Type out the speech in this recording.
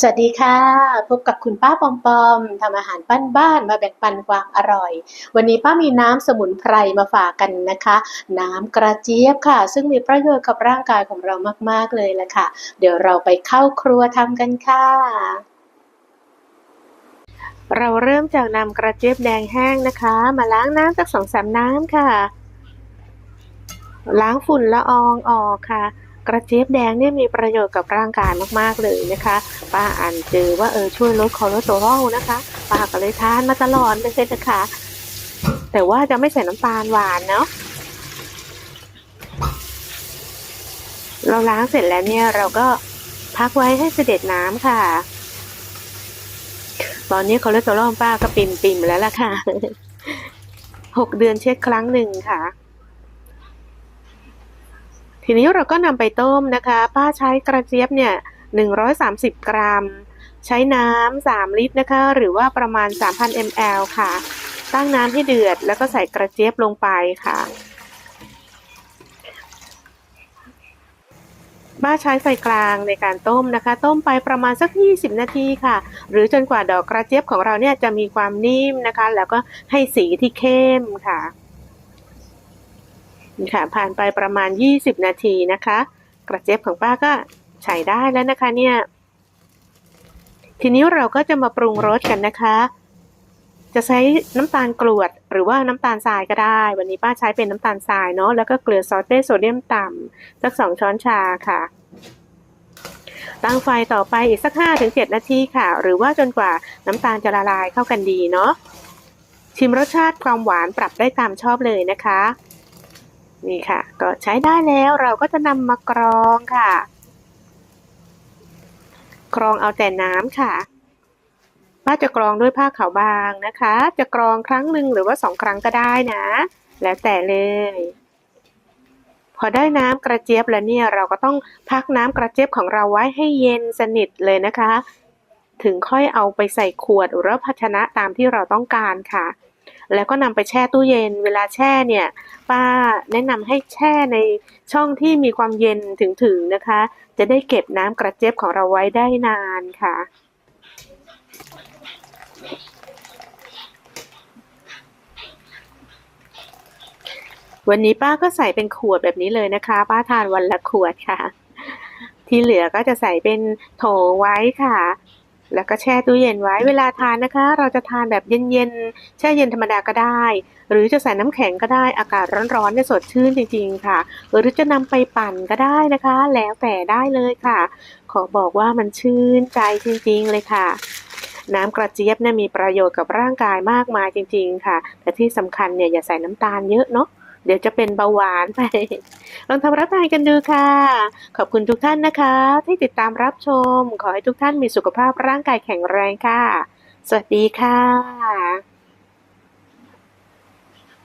สวัสดีค่ะ พบกับคุณป้าปอมปอมทำอาหารบ้านๆมาแบ่งปันความอร่อย วันนี้ป้ามีน้ำสมุนไพรมาฝากกันนะคะ น้ำกระเจี๊ยบค่ะ ซึ่งมีประโยชน์กับร่างกายของเรามากๆเลยแหละค่ะ เดี๋ยวเราไปเข้าครัวทำกันค่ะเราเริ่มจากนำกระเจี๊ยบแดงแห้งนะคะ มาล้างน้ำจากสองสามน้ำค่ะ ล้างฝุ่นละอองออกค่ะ กระเจี๊ยบแดงเนี่ยมีประโยชน์กับร่างกายมากๆเลยนะคะ ป้าอ่านเจอว่าเออช่วยลดคอเลสเตอรอลนะคะ ป้าก็เลยทานมาตลอดเลยนะคะ แต่ว่าจะไม่ใส่น้ำตาลหวานเนาะเราล้างเสร็จแล้วเนี่ยเราก็พักไว้ให้เสด็จน้ำค่ะ ตอนนี้คอเลสเตอรอลป้าก็ปิ่มปิ่มๆแล้วล่ะค่ะหกเดือนเช็คครั้งหนึ่งค่ะ ทีนี้เราก็นำไปต้มนะคะ ป้าใช้กระเจี๊ยบเนี่ยหนึ่งร้อยสามสิบกรัม ใช้น้ำสามลิตรนะคะ หรือว่าประมาณสามพันมลค่ะ ตั้งน้ำให้เดือด แล้วก็ใส่กระเจี๊ยบลงไปค่ะบ้าใช้ไฟกลางในการต้มนะคะ ต้มไปประมาณสัก 20 นาทีค่ะ หรือจนกว่าดอกกระเจี๊ยบของเราเนี่ยจะมีความนิ่มนะคะ แล้วก็ให้สีที่เข้มค่ะ นี่ค่ะ ผ่านไปประมาณ 20 นาทีนะคะ กระเจี๊ยบของป้าก็ใช้ได้แล้วนะคะเนี่ยทีนี้เราก็จะมาปรุงรสกันนะคะ จะใช้น้ำตาลกรวด หรือว่าน้ำตาลทรายก็ได้ วันนี้ป้าใช้เป็นน้ำตาลทรายเนาะแล้วก็เกลือซอสเต้โซเดียมต่ำสักสองช้อนชาค่ะตั้งไฟต่อไปอีกสัก 5-7ถึงนาทีค่ะ หรือว่าจนกว่าน้ำตาลจะละลายเข้ากันดีเนาะชิมรสชาติความหวานปรับได้ตามชอบเลยนะคะ นี่ค่ะ ก็ใช้ได้แล้วเราก็จะนำมากรองค่ะกรองเอาแต่น้ำค่ะป้าจะกรองด้วยผ้าขาวบางนะคะ จะกรองครั้งหนึ่งหรือว่าสองครั้งก็ได้นะ แล้วแต่เลย พอได้น้ำกระเจี๊ยบแล้วเนี่ยเราก็ต้องพักน้ำกระเจี๊ยบของเราไว้ให้เย็นสนิทเลยนะคะ ถึงค่อยเอาไปใส่ขวดหรือภาชนะตามที่เราต้องการค่ะ แล้วก็นำไปแช่ตู้เย็น เวลาแช่เนี่ย ป้าแนะนำให้แช่ในช่องที่มีความเย็นถึงๆนะคะ จะได้เก็บน้ำกระเจี๊ยบของเราไว้ได้นานค่ะวันนี้ป้าก็ใส่เป็นขวดแบบนี้เลยนะคะ ป้าทานวันละขวดค่ะ ที่เหลือก็จะใส่เป็นโถไว้ค่ะ แล้วก็แช่ตู้เย็นไว้เวลาทานนะคะ เราจะทานแบบเย็นๆ แช่เย็นธรรมดาก็ได้ หรือจะใส่น้ำแข็งก็ได้อากาศร้อนๆเนี่ยสดชื่นจริงๆค่ะ หรือจะนำไปปั่นก็ได้นะคะ แล้วแต่ได้เลยค่ะ ขอบอกว่ามันชื่นใจจริงๆเลยค่ะน้ำกระเจี๊ยบเนี่ยมีประโยชน์กับร่างกายมากมายจริง ๆ ค่ะ แต่ที่สำคัญเนี่ยอย่าใส่น้ำตาลเยอะเนาะ เดี๋ยวจะเป็นเบาหวานไป ลองทำรับทานกันดูค่ะ ขอบคุณทุกท่านนะคะ ที่ติดตามรับชม ขอให้ทุกท่านมีสุขภาพร่างกายแข็งแรงค่ะ สวัสดีค่ะ